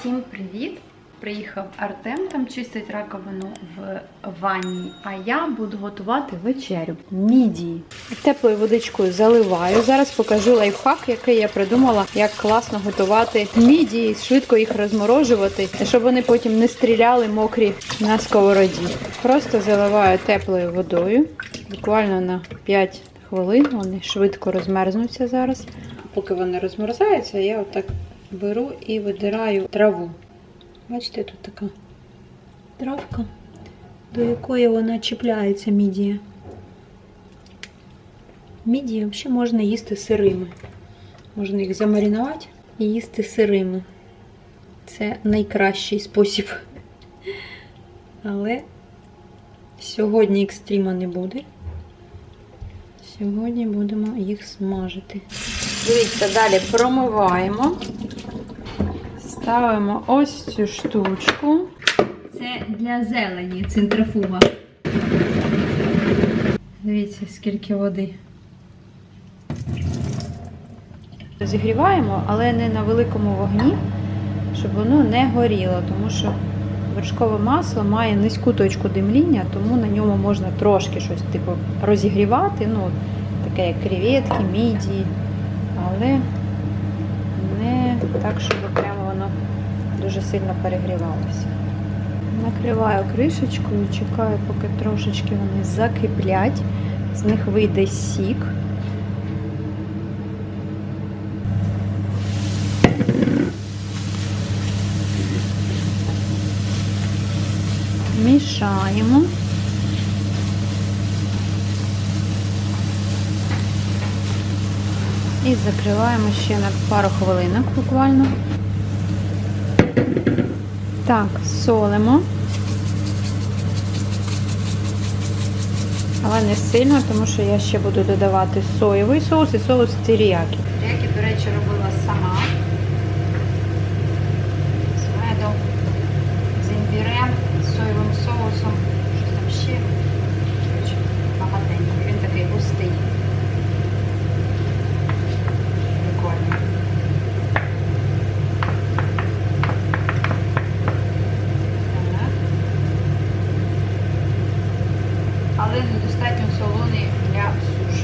Всім привіт! Приїхав Артем там чистить раковину в ванні, а я буду готувати вечерю. Мідії. Теплою водичкою заливаю. Зараз покажу лайфхак, який я придумала, як класно готувати мідії, швидко їх розморожувати, щоб вони потім не стріляли мокрі на сковороді. Просто заливаю теплою водою, буквально на 5 хвилин. Вони швидко розмерзнуться зараз. Поки вони розмерзаються, я отак беру і видираю траву. Бачите, тут така травка, до якої вона чіпляється мідія. Мідії взагалі можна їсти сирими. Можна їх замаринувати і їсти сирими. Це найкращий спосіб. Але сьогодні екстріма не буде. Сьогодні будемо їх смажити. Дивіться, далі промиваємо. Ставимо ось цю штучку. Це для зелені центрифуга. Дивіться, скільки води. Розігріваємо, але не на великому вогні, щоб воно не горіло, тому що вершкове масло має низьку точку димління, тому на ньому можна трошки щось типу розігрівати, ну, таке як креветки, мідії, але не так, щоб прямо дуже сильно перегрівалося. Накриваю кришечкою, чекаю, поки трошечки вони закиплять, з них вийде сік. Мішаємо. І закриваємо ще на пару хвилинок буквально. Так, солимо. Але не сильно, тому що я ще буду додавати соєвий соус і соус теріякі. Теріякі, до речі, робила сама. З медом, з імбірем, з соєвим соусом. Що там ще? Коротше, Багатенько. Він такий густий. Прикольно. Так. Але недостатньо солоний для суш.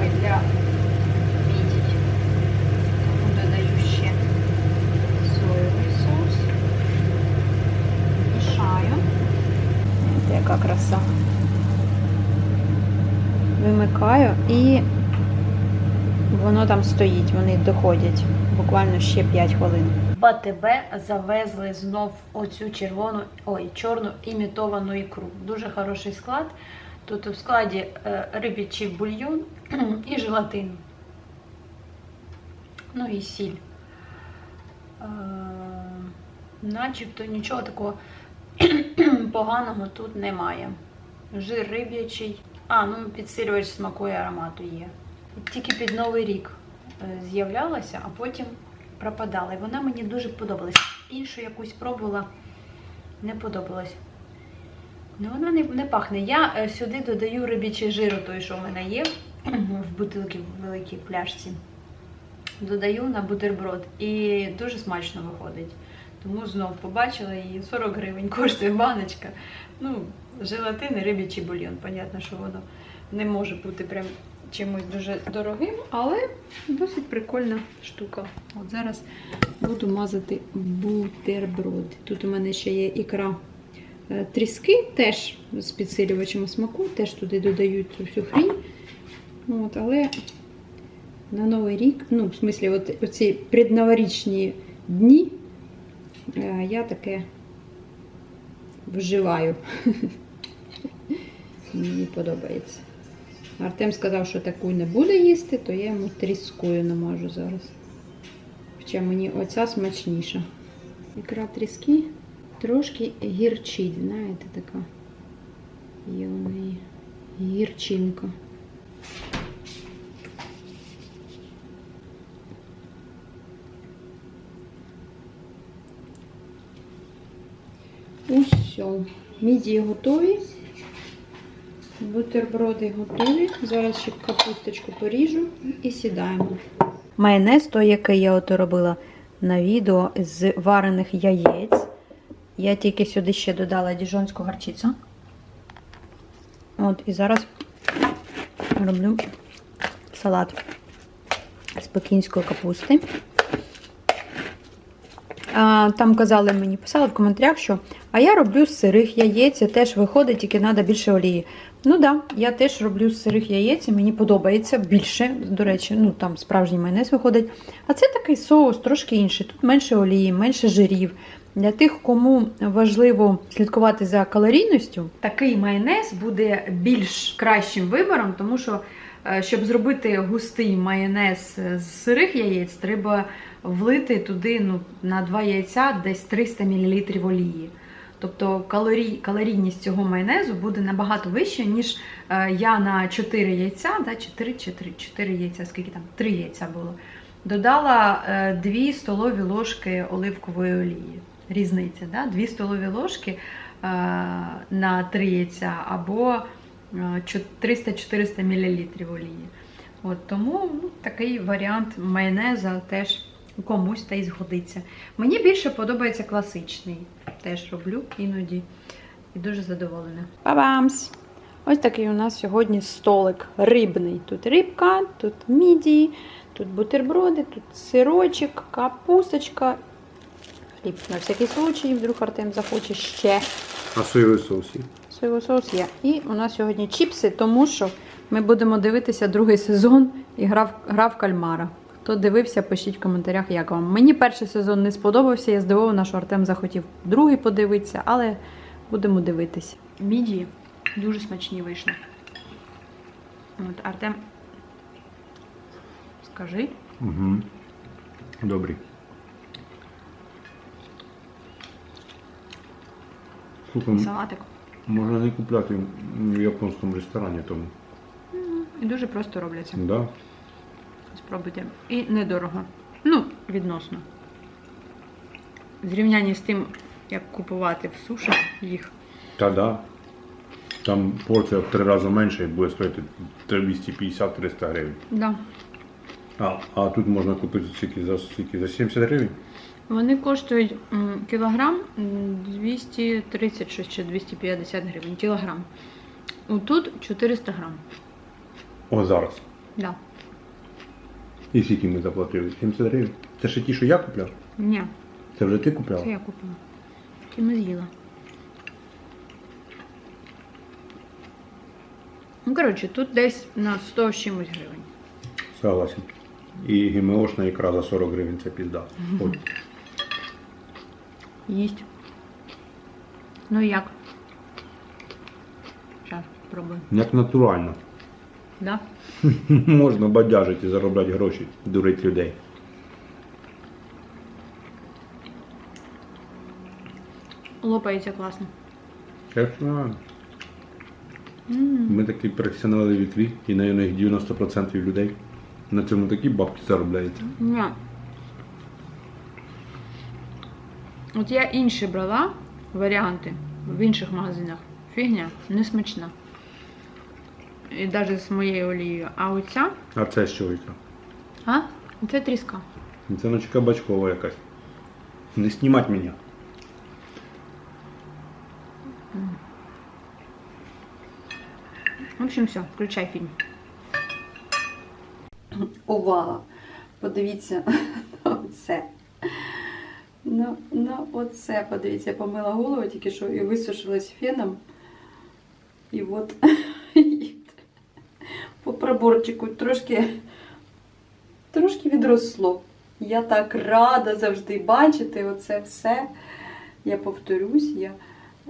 Ой, для мідій. Тому додаю ще соєвий соус. Мішаю. Це яка краса. Вимикаю і воно там стоїть, вони доходять буквально ще 5 хвилин. В АТБ завезли знов оцю червону, ой, чорну імітовану ікру. Дуже хороший склад. Тут у складі е, рибячий бульйон і желатин. Ну і сіль. Е, начебто нічого такого поганого тут немає. Жир риб'ячий. А, ну підсилювач смаку і аромату є. Тільки під Новий рік е, з'являлася, а потім пропадала. І вона мені дуже подобалась. Іншу якусь пробувала, не подобалась. Ну, вона не, не пахне. Я е, сюди додаю рибічий жир, той, що в мене є в бутилці в великій пляшці. Додаю на бутерброд. І дуже смачно виходить. Тому знов побачила її 40 гривень коштує баночка. Ну, желатин і рибічий бульйон. Понятно, що воно не може бути прям чимось дуже дорогим, але досить прикольна штука. От зараз буду мазати бутерброд. Тут у мене ще є ікра тріски, теж з підсилювачем смаку, теж туди додають цю всю хрінь. От, але на Новий рік, ну, в смислі, от, оці предноворічні дні е, я таке вживаю. Мені подобається. Артем сказав, що таку не буде їсти, то я йому тріскою намажу зараз. Хоча мені оця смачніша. Ікра тріски трошки гірчить, знаєте, така. Є гірчинка. Усе. Мідії готові. Бутерброди готові. Зараз ще капусточку поріжу і сідаємо. Майонез, той, який я ото робила, на відео з варених яєць. Я тільки сюди ще додала діжонську гарчицю. От, і зараз роблю салат з пекінської капусти. А, Там казали мені, писали в коментарях, що а я роблю з сирих яєць, теж виходить, тільки треба більше олії. Ну так, да, я теж роблю з сирих яєць, мені подобається більше. До речі, ну там справжній майонез виходить. А це такий соус, трошки інший. Тут менше олії, менше жирів. Для тих, кому важливо слідкувати за калорійністю, такий майонез буде більш кращим вибором, тому що е, щоб зробити густий майонез з сирих яєць, треба влити туди ну, на 2 яйця десь 300 мл олії. Тобто калорій, калорійність цього майонезу буде набагато вища, ніж е, я на 4 яйця, да, 4, 4, 4 яйця, скільки там? 3 яйця було. Додала е, 2 столові ложки оливкової олії. Різниця, да? 2 столові ложки е, на 3 яйця або е, 300-400 мл олії. От, тому ну, такий варіант майонеза теж комусь та й згодиться. Мені більше подобається класичний. Теж роблю іноді і дуже задоволена. Па-бамс! Ось такий у нас сьогодні столик рибний. Тут рибка, тут мідії, тут бутерброди, тут сирочок, капусточка. Хліб на всякий случай, вдруг Артем захоче ще. А соєвий соус є? Соєвий соус є. І у нас сьогодні чіпси, тому що ми будемо дивитися другий сезон і грав, грав кальмара. Хто дивився, пишіть в коментарях, як вам. Мені перший сезон не сподобався, я здивована, що Артем захотів другий подивитися, але будемо дивитися. Міді дуже смачні вийшли. От, Артем, скажи. Угу. Добрі. Слухай, Салатик. можна не купляти в японському ресторані тому. І дуже просто робляться. Да? Спробуйте. І недорого. Ну, відносно. В зрівнянні з тим, як купувати в суші їх. Та да. Там порція в три рази менше і буде стоїти 250-300 гривень. Да. А, а тут можна купити скільки за, скільки, за 70 гривень? Вони коштують кілограм м, 230 чи 250 гривень. Кілограм. Тут 400 грам. О, зараз. Да. І скільки ми заплатили? 70 гривень. Це ще ті, що я купляв? Ні, Це вже ти купляв? це я купила. І ми з'їла. Ну, коротше, тут десь на 100 з чимось гривень. Согласен. І ГМОшна ікра за 40 гривень це пізда. От. Їсть. Ну як? Зараз спробую. Як натурально. Да? Можна бадяжити і заробляти гроші, дурить людей. Лопається класно. Що Ми такі професіонали вітрі, і на них 90% людей на цьому такі бабки заробляються. Ні. От я інші брала варіанти в інших магазинах. Фігня не смачна. І навіть з моєю олією. А оця, А це що ікра? а? Це тріска. Це ночка бачкова якась. Не знімати мене. В общем, все, включай фільм. Увага! Подивіться на оце. На, на оце, подивіться, я помила голову тільки що і висушилась феном. І от по проборчику трошки, трошки відросло. Я так рада завжди бачити оце все. Я повторюсь, я,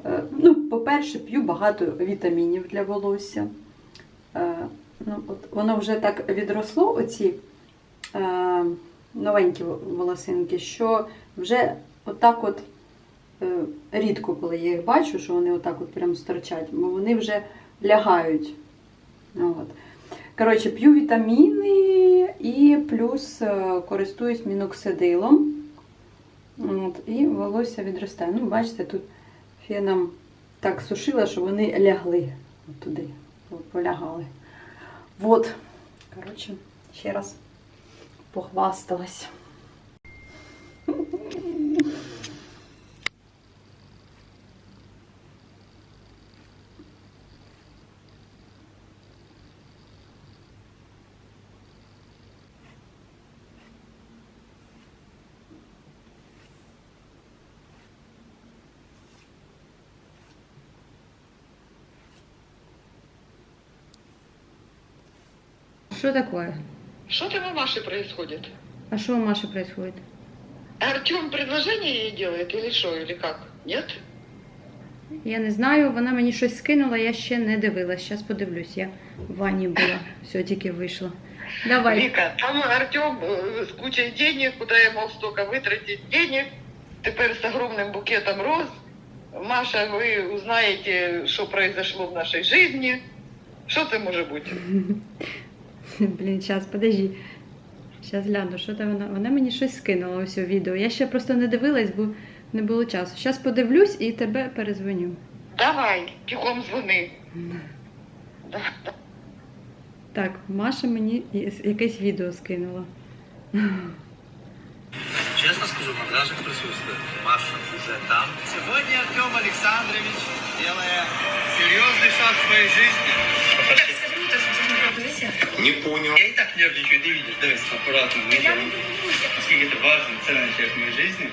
е, ну, по-перше, п'ю багато вітамінів для волосся. Е, ну, от воно вже так відросло, оці е, новенькі волосинки, що вже отак от е, рідко, коли я їх бачу, що вони отак от прям сторчать, бо вони вже лягають. От. Коротше, п'ю вітаміни і плюс е, користуюсь міноксидилом. От, і волосся відростає. Ну, бачите, тут феном так сушила, що вони лягли от туди, полягали. Вот. Коротше, ще раз похвасталась. Что такое? Что там у Маши происходит? А що у Маші відбувається? Артем предложение ей делает или что, или как? Нет? Я не знаю, вона мені щось скинула, я ще не дивилась. Зараз подивлюсь, я в ванні була, все тільки вийшла. Давай. Вика, там Артем э, с кучей денег, куда я мог столько вытратить денег, теперь с огромным букетом роз. Маша, вы узнаете, что произошло в нашей жизни. Что это может быть? Блін, зараз, подожди. Зараз гляну, що там вона. Вона мені щось скинула ось у відео. Я ще просто не дивилась, бо не було часу. Зараз подивлюсь і тебе перезвоню. Давай, бегом звони. Да. Так, Маша мені якесь відео скинула. Честно скажу, мандражик присутствует. Маша уже там. Сегодня Артем Александрович, делая серьезный шаг в своей жизни Не понял. Я и так нервничаю, ты видишь, давай аккуратно. Мы идем. Насколько это важный, ценный человек в моей жизни.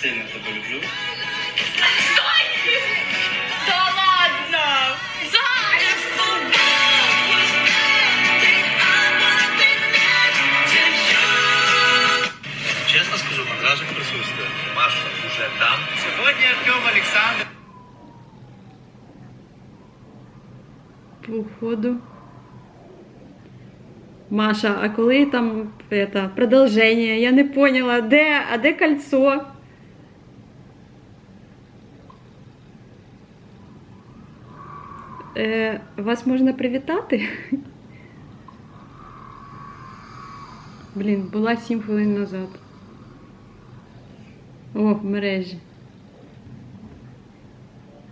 Сильно тебя люблю. Честно скажу, мандражик присутствует. Маша уже там. Сегодня Артем Александрович. Походу. Маша, а коли там это, продовження? Я не поняла, де, а де кольцо? Е, вас можна привітати? Блін, була 7 хвилин назад. О, в мережі.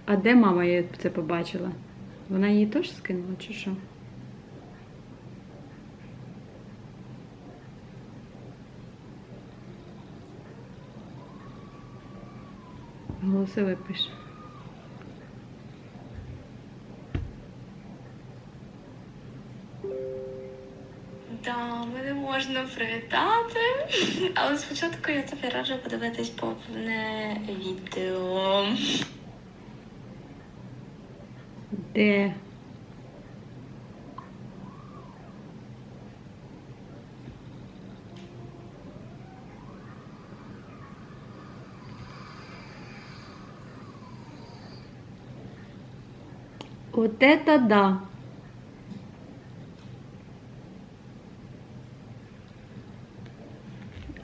А де мама я це побачила? Вона її теж скинула, чи що? Голосове пише. Да, мене можна привітати. Але спочатку я тобі раджу подивитись повне відео. Де? Вот это да.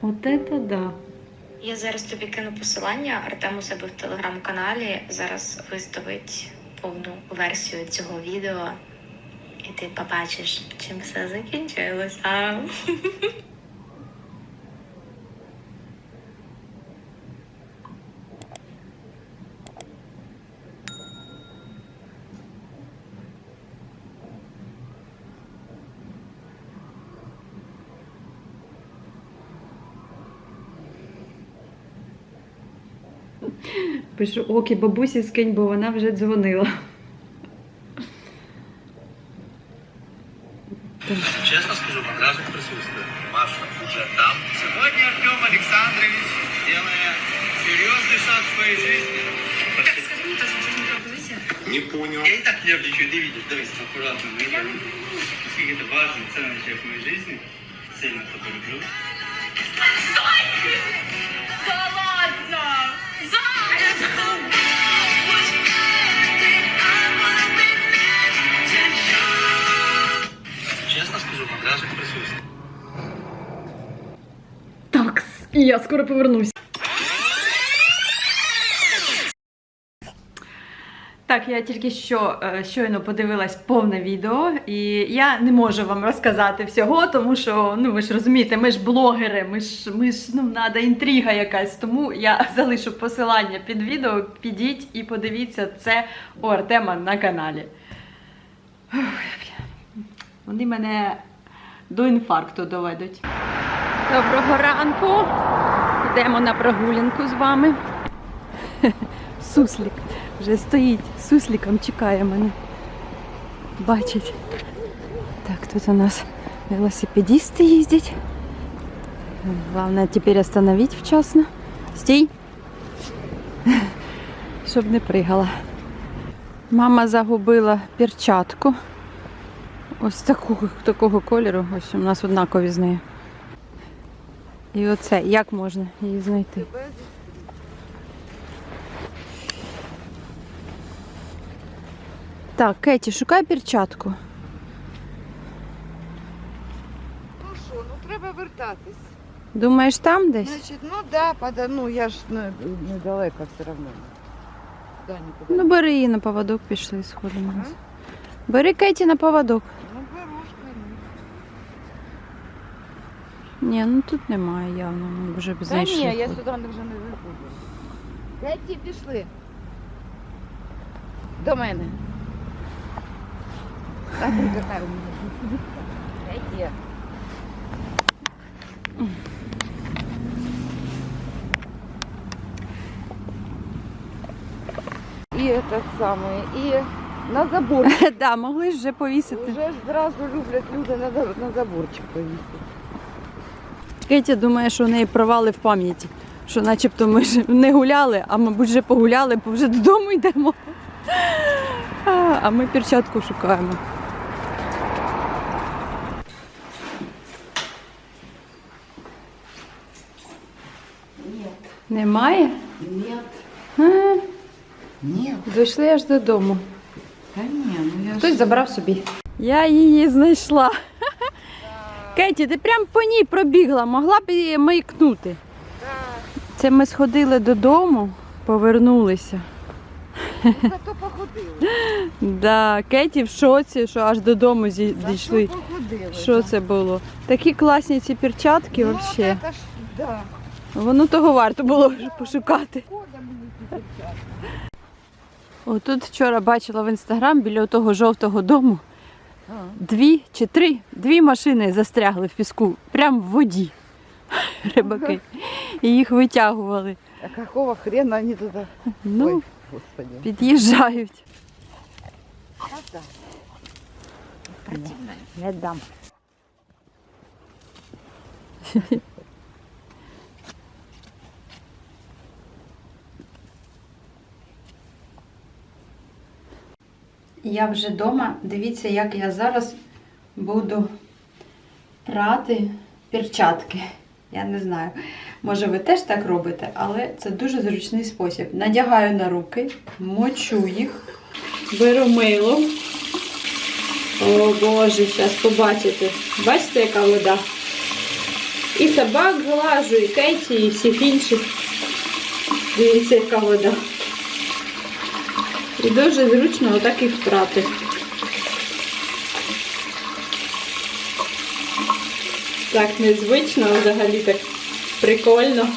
Вот это да. Я зараз тобі кину посилання. Артем у себе в телеграм-каналі зараз виставить повну версію цього відео. І ти побачиш, чим все закінчилося. Пишу окі бабусі скинь, бо вона вже дзвонила. Честно скажу, мандражик присутствует. Маша уже там. Сегодня Артем Александрович, делая серьезный шаг в своей жизни. Не понял. Я и так нервничаю, ты видишь, давай аккуратно. Мы идем. Насколько это важный, ценный человек І я скоро повернусь. Так, я тільки що е, щойно подивилась повне відео, і я не можу вам розказати всього, тому що ну ви ж розумієте, ми ж блогери, ми ж ми ж ну треба інтрига якась. Тому я залишу посилання під відео. Підіть і подивіться це у Артема на каналі. Вони мене до інфаркту доведуть. Доброго ранку. Йдемо на прогулянку з вами. Суслік вже стоїть, сусліком чекає мене. Бачить. Так, тут у нас велосипедисты їздять. Главное теперь остановить вчасно. Стій. Щоб не пригала. Мама загубила перчатку ось такого, такого кольору. Ось у нас однакові з нею. І оце, як можна її знайти? Так, Кеті, шукай перчатку. Ну що, ну треба вертатись. Думаєш, там десь? Значить, ну да, пода, ну я ж не, недалеко все одно. Да, нікуди. Ну, бери її на поводок, пішли сходимо. Бери Кеті на поводок. ну беру ж, конечно. Ні, ну тут немає явно, ми вже б Та ні, я сюди вже не виходжу. Кеті, пішли. До мене. Ти у мене? Кеті. І этот самий, і на забор. Да, могли ж вже повісити. Вже ж зразу люблять люди на, за- на заборчик повісити. Кеті думає, що у неї провали в пам'яті. Що начебто ми ж не гуляли, а мабуть вже погуляли, бо вже додому йдемо. А, ми перчатку шукаємо. Немає? Ні. Ні. Дійшли аж додому. Та ні, ну я Хтось забрав собі. Я її знайшла. Кеті, ти прям по ній пробігла, могла б її маякнути. Це ми сходили додому, повернулися. Зато походили. Да, Кеті в шоці, що аж додому дійшли. Що да. це було? Такі класні ці перчатки Ну, взагалі. ж, да. Воно того варто було вже пошукати. Отут вчора бачила в інстаграм біля того жовтого дому дві чи три, дві машини застрягли в піску, прямо в воді. Рибаки. І їх витягували. А какого хрена вони туди? Ну, Ой, під'їжджають. Не дам. Я вже вдома. Дивіться, як я зараз буду прати перчатки. Я не знаю. Може, ви теж так робите, але це дуже зручний спосіб. Надягаю на руки, мочу їх, беру мило. О Боже, зараз побачите. Бачите, яка вода? І собак глажу, і Кеті, і всіх інших. Дивіться, яка вода. І дуже зручно отак їх прати. Так незвично, а взагалі так прикольно.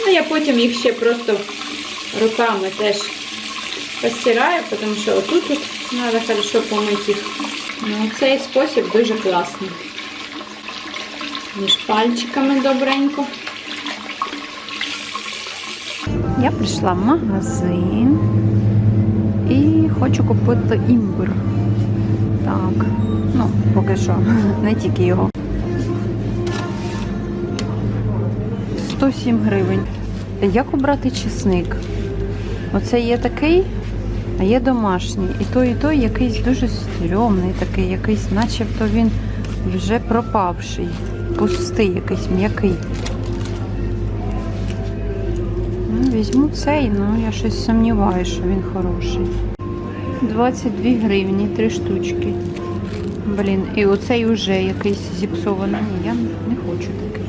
Ну, я потім їх ще просто руками теж постираю, тому що отут от треба хорошо помити їх. Ну, цей спосіб дуже класний. Між пальчиками добренько. Я прийшла в магазин і хочу купити імбир. Так, ну, поки що, не тільки його. 107 гривень. Як обрати чесник? Оце є такий, а є домашній. І той, і той якийсь дуже стрьомний такий, якийсь, начебто він вже пропавший, пустий, якийсь м'який. Ну, візьму цей, ну я щось сумніваюся, що він хороший. 22 гривні, три штучки. Блін, і оцей уже якийсь зіпсований. Я не хочу такий.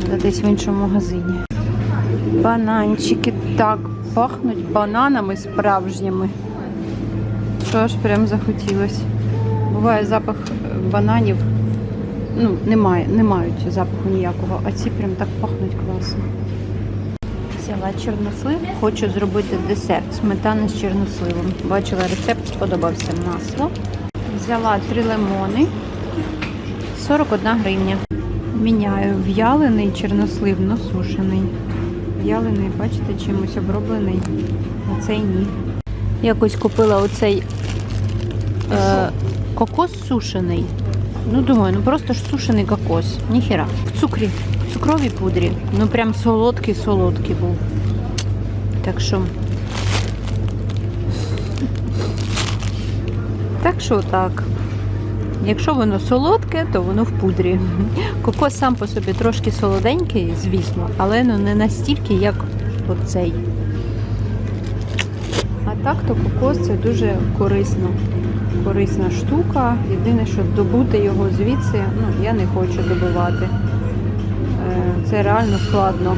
Треба десь в іншому магазині. Бананчики так пахнуть бананами справжніми. Що аж прям захотілося. Буває запах е, бананів. Ну, немає, не мають запаху ніякого, а ці прям так пахнуть класно. Взяла чорнослив, хочу зробити десерт сметани з чорносливом. Бачила рецепт, сподобався масло. Взяла три лимони, 41 гривня. Міняю в'ялений чорнослив на сушений. В'ялений, бачите, чимось оброблений, а цей ні. Якось купила оцей е, кокос сушений. Ну, думаю, ну просто ж сушений кокос. Ніхіра. В цукрі, в цукровій пудрі. Ну прям солодкий-солодкий був. Так що Так що так. Якщо воно солодке, то воно в пудрі. Кокос сам по собі трошки солоденький, звісно, але ну не настільки, як оцей. А так то кокос це дуже корисно. Корисна штука. Єдине, що добути його звідси, ну я не хочу добувати. Е, Це реально складно.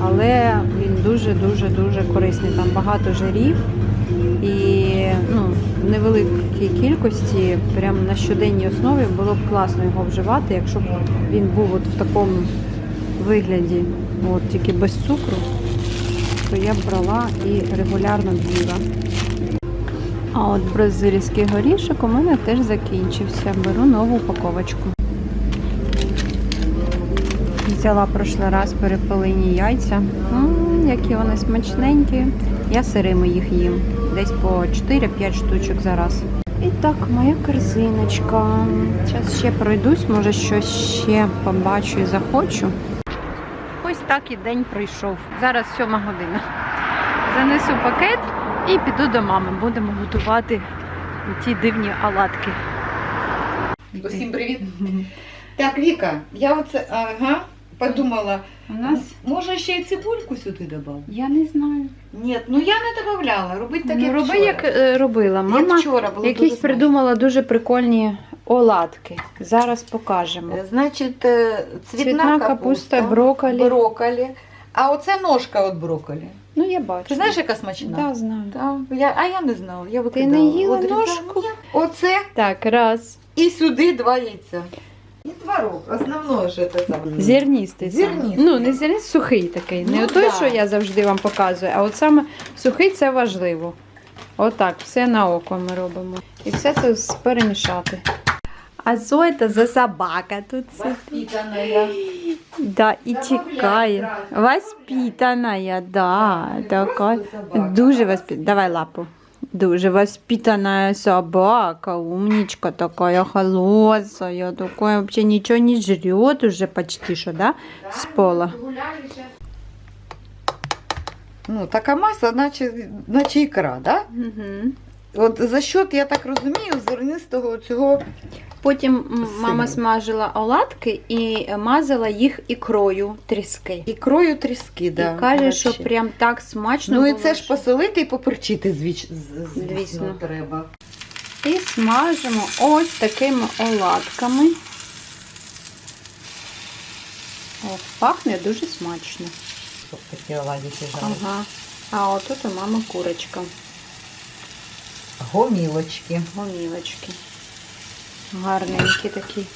Але він дуже-дуже дуже корисний. Там багато жирів і ну, в невеликій кількості, прямо на щоденній основі було б класно його вживати, якщо б він був от в такому вигляді, от тільки без цукру, то я б брала і регулярно б. А от бразильський горішок у мене теж закінчився. Беру нову упаковочку. Взяла прошлий раз перепелині яйця. М, які вони смачненькі. Я сирими їх їм. Десь по 4-5 штучок за раз. І так, моя корзиночка. Зараз ще пройдусь, може щось ще побачу і захочу. Ось так і день прийшов. Зараз сьома година. Занесу пакет і піду до мами. Будемо готувати ті дивні оладки. Усім привіт. Так, Віка, я оце, ага, подумала, У нас може ще й цибульку сюди додати? я не знаю. Ні, ну я не додавала, робити так, ну, як роби, вчора. як е, робила. Як Мама вчора було якісь дуже придумала дуже прикольні оладки. Зараз покажемо. смачно. Значить, е, цвітна, Цвітна капуста, брокколі. брокколі. А оце ножка від брокколі. Ну, я бачу. Ти знаєш, яка смачна? Да, знаю. Так, я, а я не знала, я Ти викидала. не їла Одрізала. ножку? Оце Так, раз. і сюди два яйця. Творог, основне, що це саме. Зерністий. саме. Зерністий. Ну, не зернистий, сухий такий. Не Ну, той, да. що я завжди вам показую, а от саме сухий це важливо. Отак, все на око ми робимо. І все це перемішати. А що це за собака тут? Воспитанная. Да, і тікає. Воспитаная, да, така. Дуже воспитана. Давай лапу. Дуже воспитанная собака, умничка такая, холосая, такая, вообще ничего не жрет уже почти что, да, с пола. Ну, такая масса, значит, значит икра, да? Угу. От за счет, я так розумію, зернистого цього. Потім мама Сильно. смажила оладки і мазала їх ікрою тріски. Ікрою тріски, да. і каже, що вообще. прям так смачно Ну і було, це ж що- посолити і поперчити, звіч... з- звісно, Звісно. треба. І смажимо ось такими оладками. О, пахне дуже смачно. Щоб такі оладіки Ага. А отут у мами курочка. Гомілочки. Гомілочки. Гарненькі такі.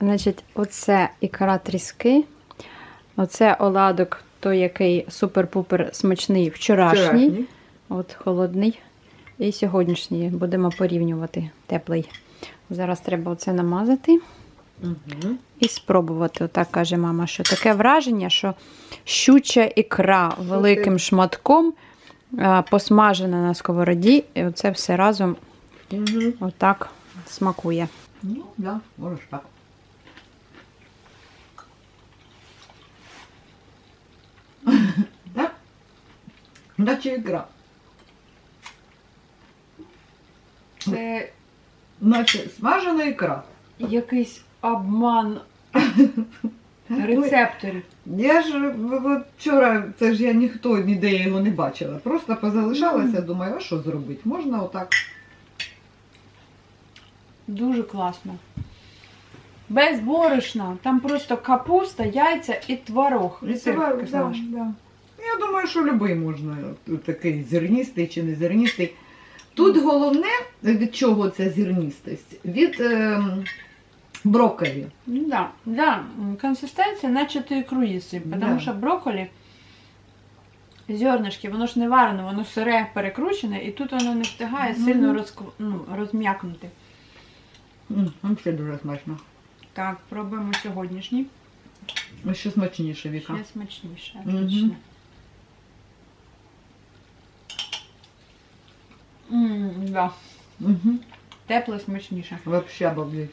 Значить, оце ікра тріски. Оце оладок, той, який супер-пупер смачний вчорашній. От холодний. І сьогоднішній будемо порівнювати теплий. Зараз треба оце намазати Угу. і спробувати. Отак каже мама, що таке враження, що щуча ікра великим шматком посмажена на сковороді, і оце все разом Угу. отак смакує. Ну, да, можеш так. Так? Наче ікра. Це Наче смажена ікра. якийсь обман рецепторів. Я ж от вчора, це ж я ніхто ніде його не бачила. Просто позалишалася, думаю, а що зробити? Можна отак. Дуже класно. Без борошна. Там просто капуста, яйця і творог. І сир Да. Я думаю, що будь-який можна, такий зерністий чи не зерністий. Тут головне, від чого ця зерністость? Від ем, брокколі. Ну да, да. Консистенція, наче ти ікру їси, Да. що брокколі, зернышки, воно ж не варене, воно сире перекручене, і тут воно не встигає Мгм. сильно розк... ну, розм'якнути. М, Взагалі дуже смачно. Так, пробуємо сьогоднішній. А Що смачніше, Віка? Ще смачніше, отлично. М, да. Угу. Тепле смачніше. Вообще обалдеть.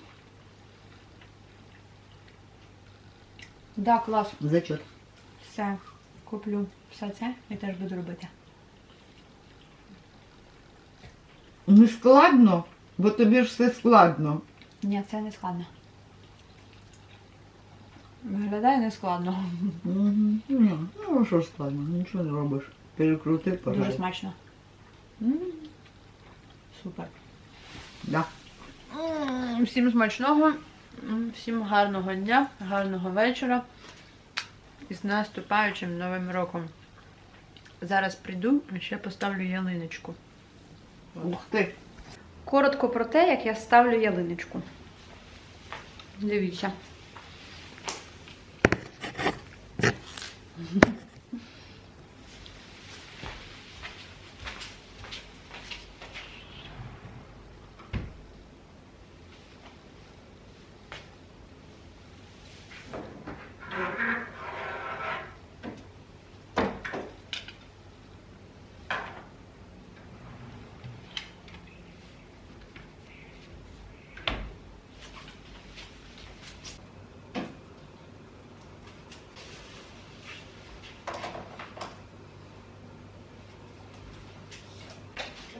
Да, клас. Зачет. Все. Куплю все це і теж буду робити. Не складно, Бо тобі ж все складно. Ні, це не складно. Виглядає не складно. Угу. Ну, а що ж складно, нічого не робиш. Перекрути, Дуже пожалуйста. смачно. М, Супер. Да. М, Всім смачного, всім гарного дня, гарного вечора. І з наступаючим новим роком. Зараз прийду і ще поставлю ялиночку. Ух ти. Коротко про те, як я ставлю ялиночку. Дивіться.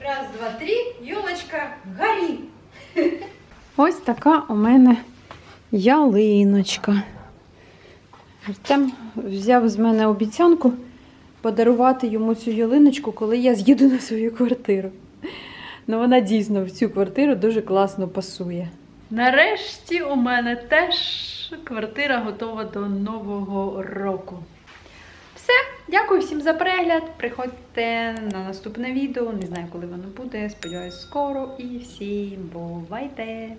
Раз, два, три, йолочка, горі. Ось така у мене ялиночка. Артем взяв з мене обіцянку подарувати йому цю ялиночку, коли я з'їду на свою квартиру. Ну, вона дійсно в цю квартиру дуже класно пасує. Нарешті у мене теж квартира готова до нового року. Дякую всім за перегляд. Приходьте на наступне відео. Не знаю, коли воно буде. Сподіваюсь, скоро. І всім бувайте!